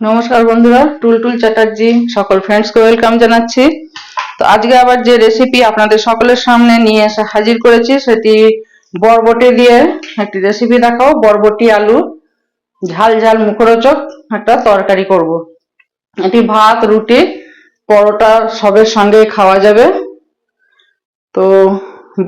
নমস্কার বন্ধুরা, টুলটুল চ্যাটার্জি, সকল ফ্রেন্ডসকে ওয়েলকাম জানাচ্ছি। তো আজকে আবার যে রেসিপি আপনাদের সকলের সামনে নিয়ে এসে হাজির করেছি, সেটি বরবটি দিয়ে একটি রেসিপি দেখাও। বরবটি আলু, ঝাল ঝাল মুখরোচক একটা তরকারি করব। এটি ভাত, রুটি, পরোটা সবের সঙ্গে খাওয়া যাবে। তো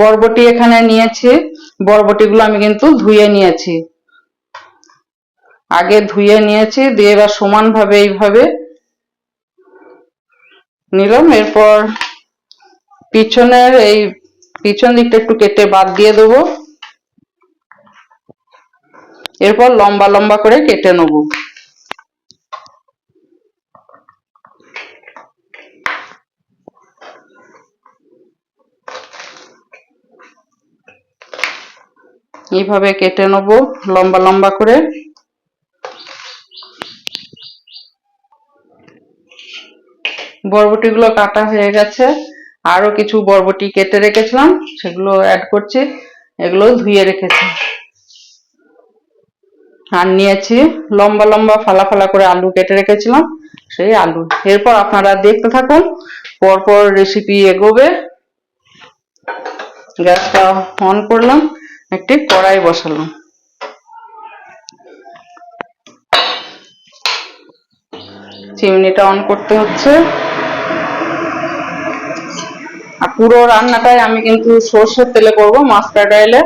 বরবটি এখানে নিয়েছি। বরবটিগুলো আমি কিন্তু ধুয়ে নিয়েছি। আগে ধুয়ে নিয়েছি, দিয়ে এবার সমানভাবে এইভাবে নিলাম। এরপর পিছনের এই পিছন দিকটা একটু কেটে বাদ দিয়ে দেবো। এরপর লম্বা লম্বা করে কেটে নেব। এইভাবে কেটে নেব লম্বা লম্বা করে। বরবটিগুলো কাটা হয়ে গেছে। আরও কিছু বরবটি কেটে রেখেছিলাম, সেগুলো অ্যাড করছি। এগুলো ধুয়ে রেখেছি। আর নিয়েছি লম্বা লম্বা ফালা ফালা করে আলু কেটে রেখেছিলাম, সেই আলু। এরপর আপনারা দেখতে থাকুন, পরপর রেসিপি এগোবে। গ্যাসটা অন করলাম, একটি কড়াই বসালাম। চিমনিটা অন করতে হচ্ছে। আর পুরো রান্নাটাই আমি কিন্তু সর্ষের তেলে করব, মাস্টার্ড অয়েলে।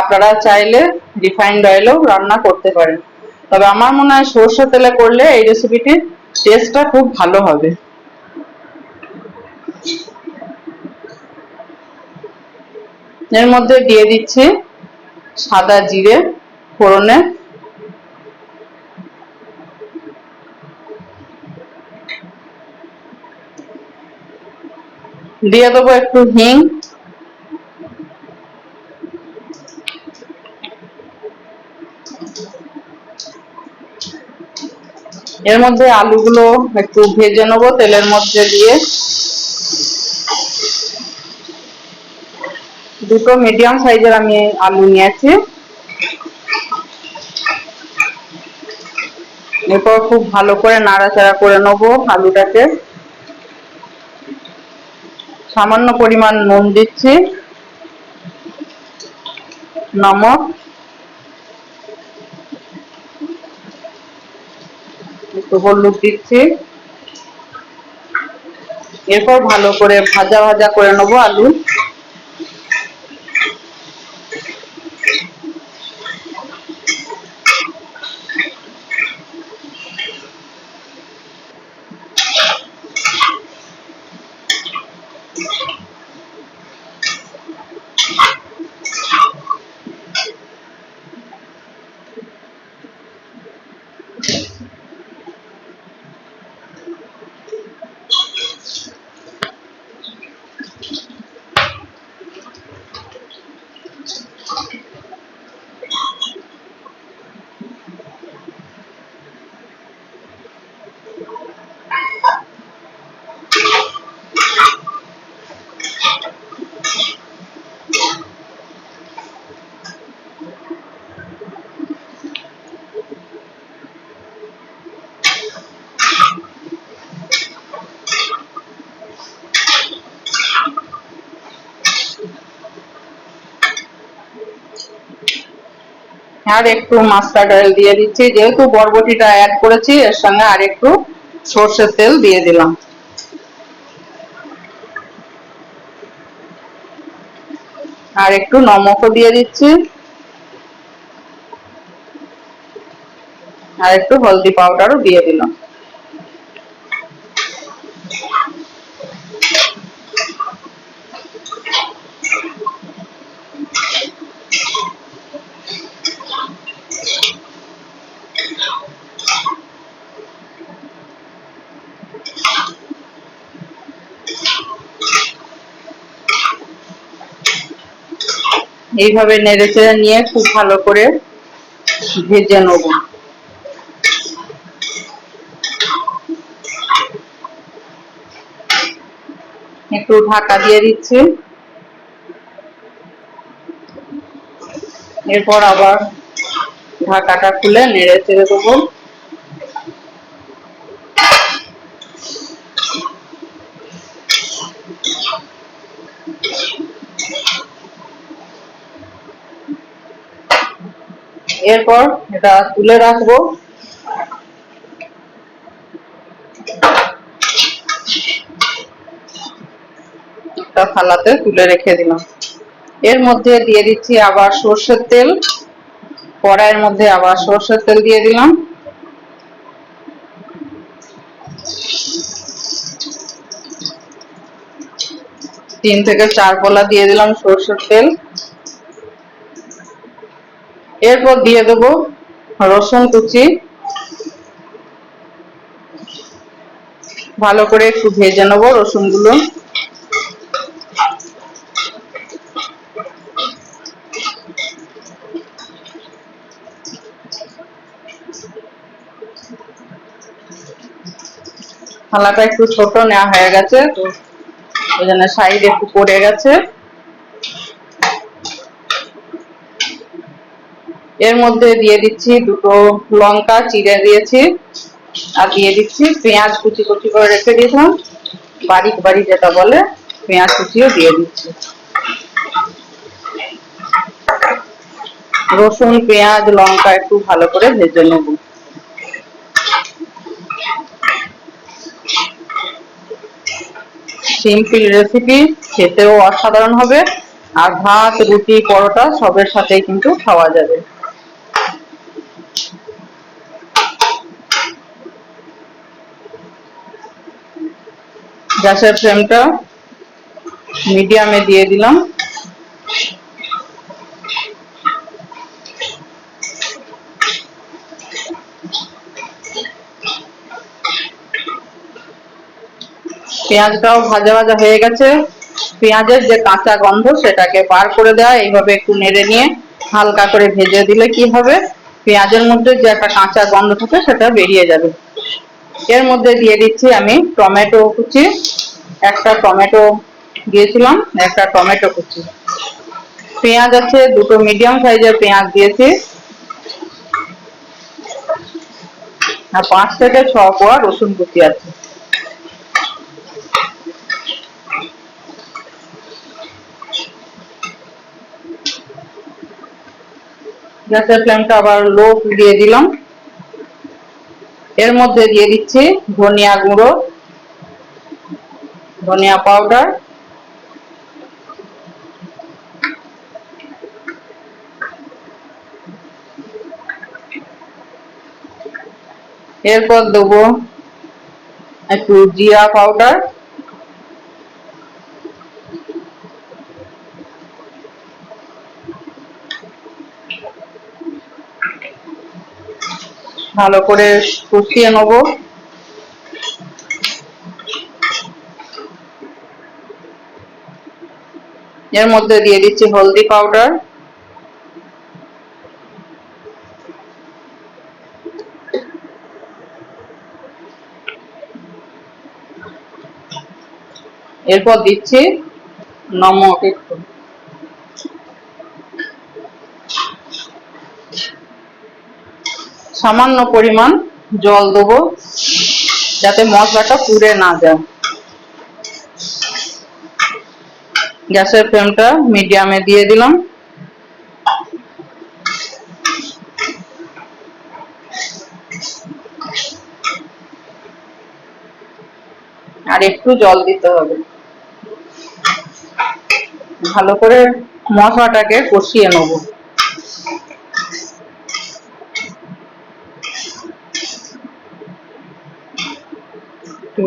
আপনারা চাইলে রিফাইন্ড অয়েলেও রান্না করতে পারেন। তবে আমার মনে হয় সর্ষের তেলে করলে এই রেসিপিটির টেস্টটা খুব ভালো হবে। এর মধ্যে দিয়ে দিচ্ছি সাদা জিরে, ফোড়নে দিয়ে দেবো একটু হিং। এর মধ্যে আলুগুলো একটু ভেজে নেব তেলের মধ্যে দিয়ে। দুটো মিডিয়াম সাইজের আমি আলু নিয়েছি। এরপর খুব ভালো করে নাড়াচাড়া করে নেব আলুটাকে। সামান্য পরিমাণ নুন দিচ্ছি। নমক একটু হলুদ দিচ্ছি। এরপর ভালো করে ভাজা ভাজা করে নেব আলু। আর একটু মাস্টার্ড অয়েল দিয়ে দিচ্ছি। যেহেতু বরবটিটা অ্যাড করেছি, এর সঙ্গে আর একটু সর্ষের তেল দিয়ে দিলাম। আর একটু নমকও দিয়ে দিচ্ছি। আর একটু হলদি পাউডারও দিয়ে দিলাম। এইভাবে নেড়ে চেড়ে নিয়ে খুব ভালো করে ভেজে নেব। একটু ঢাকা দিয়ে দিচ্ছি। এরপর আবার ঢাকাটা খুলে নেড়ে চেড়ে দেবো। এরপর এটা তুলে রাখব। থালাতে তুলে রেখে দিলাম। এর মধ্যে দিয়ে দিচ্ছি আবার সর্ষের তেল। কড়াইয়ের মধ্যে আবার সর্ষের তেল দিয়ে দিলাম। তিন থেকে চার কলা দিয়ে দিলাম সর্ষের তেল। এরপর দিয়ে দেব রসুন কুচি। ভালো করে একটু ভেজে নেব রসুনগুলো। থালাটা একটু ছোট নেওয়া হয়ে গেছে, তো ওই জন্য সাইড একটু পড়ে গেছে। এর মধ্যে দিয়ে দিচ্ছি দুটো লঙ্কা, চিড়ে দিয়েছি, আর দিয়ে দিচ্ছি পেঁয়াজ কুচি কুচি করে রেখে দিয়েছিলাম। বারিক বাড়ি যেটা বলে, পেঁয়াজ কুচিও দিয়ে দিচ্ছি। রসুন, পেঁয়াজ, লঙ্কা একটু ভালো করে ভেজে নেব। সিম্পল রেসিপি, খেতেও অসাধারণ হবে। আর ভাত, রুটি, পরোটা সবের সাথেই কিন্তু খাওয়া যাবে। গ্যাসের ফ্লেমটা মিডিয়ামে দিয়ে দিলাম। পেঁয়াজটাও ভাজা ভাজা হয়ে গেছে। পেঁয়াজের যে কাঁচা গন্ধ, সেটাকে বার করে দেওয়া এইভাবে একটু নেড়ে নিয়ে হালকা করে ভেজে দিলে কি হবে? পেঁয়াজের মধ্যে যে একটা কাঁচা গন্ধ থাকে, সেটা বেরিয়ে যাবে। এর মধ্যে দিয়ে দিচ্ছি আমি টমেটো কুচি। একটা টমেটো দিয়েছিলাম, একটা টমেটো কুচি। পেঁয়াজ আছে, দুটো মিডিয়াম সাইজের পেঁয়াজ দিয়েছি। আর পাঁচ থেকে ছ কোয়া রসুন কুচি আছে। গ্যাসের ফ্লেমটা আবার লো দিয়ে দিলাম। এর মধ্যে দিয়ে দিচ্ছি ধনিয়া গুঁড়ো। ধনিয়া পাউডার এরপর দেবো একটু জিরা পাউডার ভালো করে কষিয়ে নেব। এর মধ্যে দিয়ে দিচ্ছি হলদি পাউডার। এরপর দিচ্ছি নমক একটু। সামান্য পরিমাণ জল দেবো, যাতে মশলাটা পুড়ে না যায়। গ্যাসের ফ্লেমটা মিডিয়ামে দিয়ে দিলাম। আর একটু জল দিতে হবে। ভালো করে মশলাটাকে কষিয়ে নেব।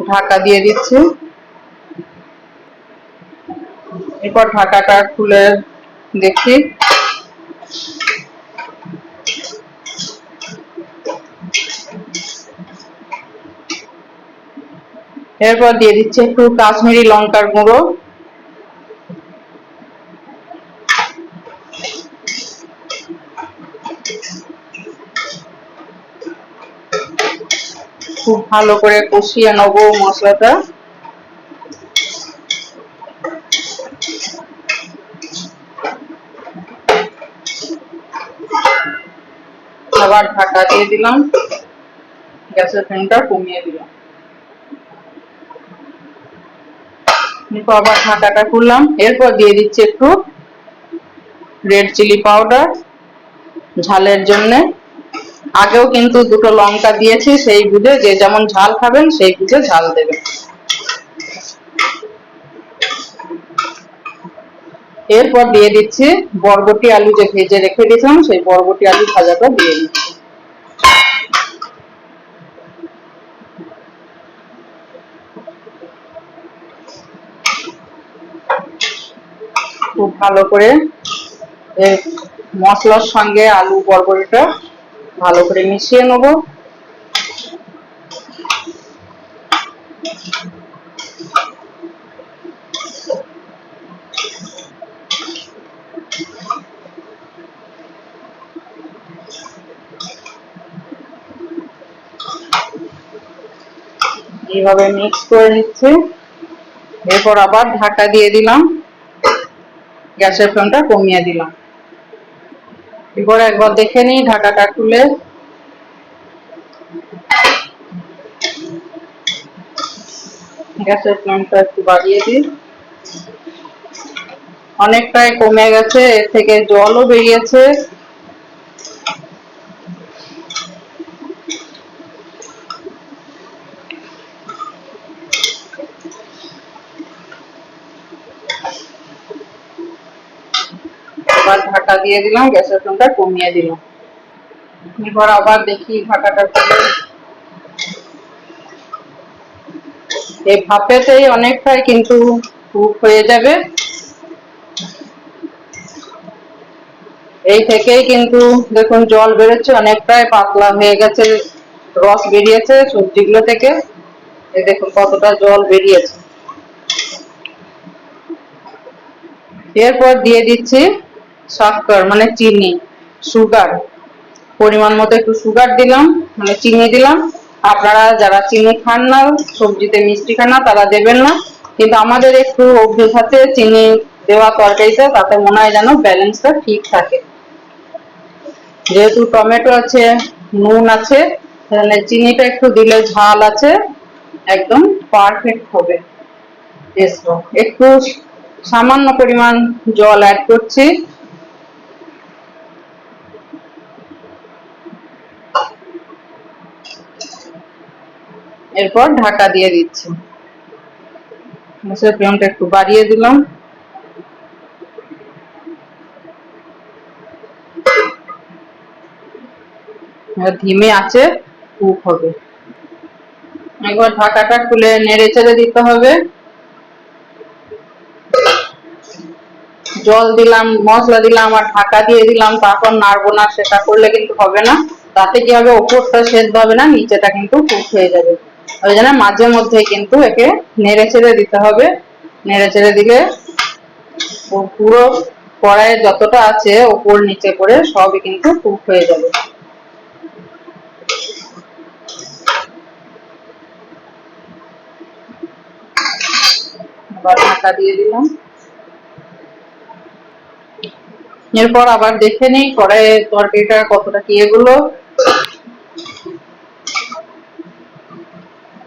ঢাকা দিয়ে দিচ্ছি। এরপর ঢাকাটা খুলে দেখি। এরপর দিয়ে দিচ্ছে একটু কাশ্মীরি লঙ্কার গুঁড়ো। খুব ভালো করে কষিয়ে নেব মশলাটা। আবার ঢাকা দিয়ে দিলাম। গ্যাসের ফ্লেমটা কমিয়ে দিলাম। এরপর আবার ঢাকাটা খুললাম। এরপর দিয়ে দিচ্ছি একটু রেড চিলি পাউডার ঝালের জন্য। আগেও কিন্তু দুটো লঙ্কা দিয়েছি, সেই বুঝে যে যেমন ঝাল খাবেন, সেই বুঝে ঝাল দেবেন। এরপর দিয়ে দিচ্ছি বরবটি আলু যে ভেজে রেখে দিয়েছিলাম, সেই বরবটি আলু ভাজাটা দিয়ে দিচ্ছি। খুব ভালো করে মশলার সঙ্গে আলু বরবটিটা ভালো করে মিশিয়ে নেব। এইভাবে মিক্স করে নিচ্ছি? এরপর আবার ঢাকা দিয়ে দিলাম। গ্যাসের ফ্লেমটা কমিয়ে দিলাম। এরপর একবার দেখে নিই ঢাকাটা খুলে। গ্যাসের ফ্লেমটা একটু বাড়িয়ে দিই। অনেকটাই কমে গেছে, এর থেকে জলও বেরিয়েছে আবার ঢাকা দিয়ে দিলাম, গ্যাসের ফ্লেমটা কমিয়ে দিলাম। এবার আবার দেখি ঢাকাটা খুলে এই ভাপেতেই অনেকটাই কিন্তু কুক হয়ে যাবে। এই থেকেই কিন্তু দেখুন জল বেরোচ্ছে অনেকটাই পাতলা হয়ে গেছে, রস বেরিয়েছে সবজিগুলো থেকে। এই দেখুন কতটা জল বেরিয়েছে। এরপর দিয়ে দিচ্ছি শক্কর মানে চিনি সুগার পরিমাণ মতো একটু সুগার দিলাম মানে চিনি দিলাম। আপনারা যারা চিনি খান না, সবজিতে মিষ্টি খান না, তারা দেবেন না। কিন্তু আমাদের একটু অভ্যেস আছে চিনি দেওয়া তরকারিতে, তাতে মনে হয় যেন ব্যালেন্সটা ঠিক থাকে। যেহেতু টমেটো আছে, নুন আছে, তাহলে চিনিটা একটু দিলে ঝাল আছে, একদম পারফেক্ট হবে। একটু সামান্য পরিমাণ জল অ্যাড করছি। এরপর ঢাকা দিয়ে দিচ্ছি। ফ্লেমটা একটু বাড়িয়ে দিলাম। ধিমে আছে, কুক হবে। একবার ঢাকাটা খুলে নেড়ে চেড়ে দিতে হবে। জল দিলাম, মশলা দিলাম আর ঢাকা দিয়ে দিলাম, তারপর নাড়বো না, সেটা করলে কিন্তু হবে না। তাতে কি হবে? ওপরটা সেদ্ধ হবে না, নিচেটা কিন্তু কুক হয়ে যাবে। ওই জন্য মাঝে মধ্যে কিন্তু একে নেড়ে চেড়ে দিতে হবে। নেড়ে চেড়ে দিলে পুরো কড়াইয়ে যতটা আছে ওপর নিচে করে সবই কিন্তু কুক হয়ে যাবে। দিয়ে দিলাম। এরপর আবার দেখে নিই কড়াইয়ে তরকারিটা কতটা কি এগুলো।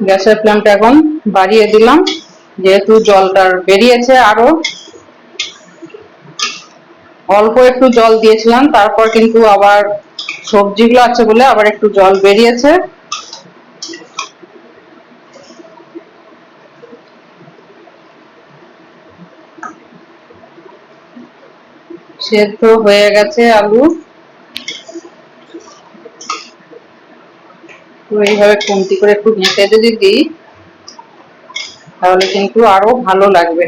গ্যাসের ফ্লেমটা এখন বাড়িয়ে দিলাম, যেহেতু জলটার বেরিয়েছে আরও। অল্প একটু জল দিয়েছিলাম, তারপর কিন্তু আবার সবজিগুলো আছে বলে আবার একটু জল বেরিয়েছে। সেদ্ধ হয়ে গেছে আলু। তো এইভাবে খুন্তি করে একটু ঘেঁটে যদি দিই, তাহলে কিন্তু ভালো লাগবে।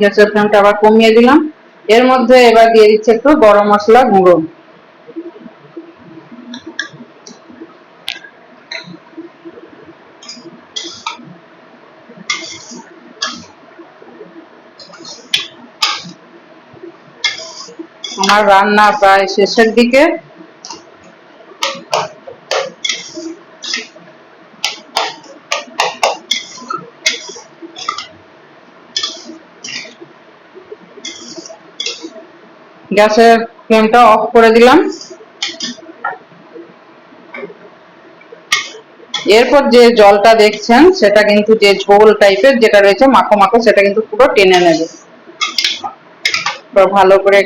গ্যাসের ফ্লেমটা আবার কমিয়ে দিলাম। এর মধ্যে এবার দিয়ে দিচ্ছে একটু গরম মশলা গুঁড়ো। আমার রান্না প্রায় শেষের দিকে। গ্যাসের ফ্লেমটা অফ করে দিলাম। এরপর যে জলটা দেখছেন, সেটা কিন্তু যে ঝোল টাইপের যেটা রয়েছে, মাখো মাখো, সেটা কিন্তু পুরো টেনে নেবে। ভালো করে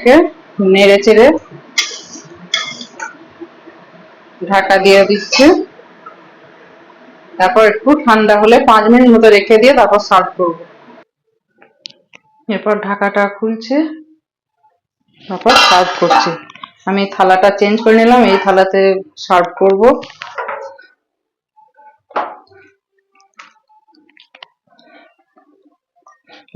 নেড়ে চেড়ে ঢাকা দিয়ে দিচ্ছে। তারপর একটু ঠান্ডা হলে পাঁচ মিনিট মতো রেখে দিয়ে তারপর সার্ভ করব। এরপর ঢাকাটা খুলছে, তারপর সার্ভ করছি। আমি থালাটা চেঞ্জ করে নিলাম, এই থালাতে সার্ভ করব।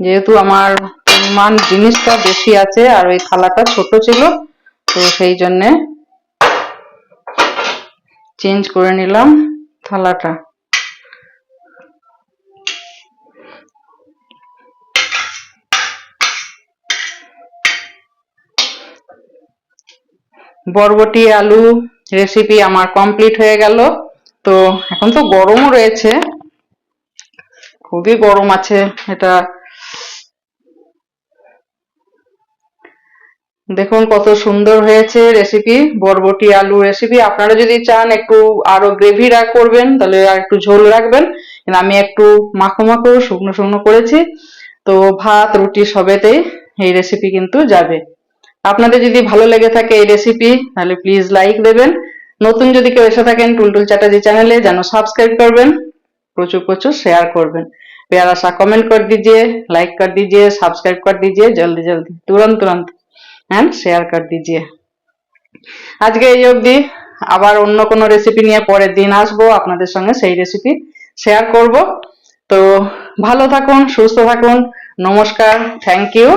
যেহেতু আমার পরিমাণ জিনিসটা বেশি আছে আর ওই থালাটা ছোট ছিল, তো সেই জন্যে চেঞ্জ করে নিলাম থালাটা। বরবটি, আলু রেসিপি আমার কমপ্লিট হয়ে গেল। তো এখন তো গরমও রয়েছে, খুবই গরম আছে, এটা দেখুন কত সুন্দর হয়েছে রেসিপি বরবটি আলু রেসিপি আপনারা যদি চান একটু আরও গ্রেভি করবেন, তাহলে আর একটু ঝোল রাখবেন। আমি একটু মাখো মাখো, শুকনো শুকনো করেছি। তো ভাত, রুটি সবেতেই এই রেসিপি কিন্তু যাবে। আপনাদের যদি ভালো লেগে থাকে এই রেসিপি তাহলে প্লিজ লাইক দেবেন। নতুন যদি কেউ এসে থাকেন টুলটুল চ্যাটার্জি চ্যানেলে, যেন সাবস্ক্রাইব করবেন, প্রচুর প্রচুর শেয়ার করবেন। प्यारा सा কমেন্ট কর দিজিয়ে লাইক কর দিজিয়ে সাবস্ক্রাইব কর দিজিয়ে, জলদি জলদি तुरंत तुरंत एंड शेयर कर दीजिए আজকে এই অবধি আবার অন্য কোনো রেসিপি নিয়ে পরের দিন আসবো আপনাদের সঙ্গে সেই রেসিপি শেয়ার করব তো ভালো থাকুন সুস্থ থাকুন নমস্কার থ্যাংক ইউ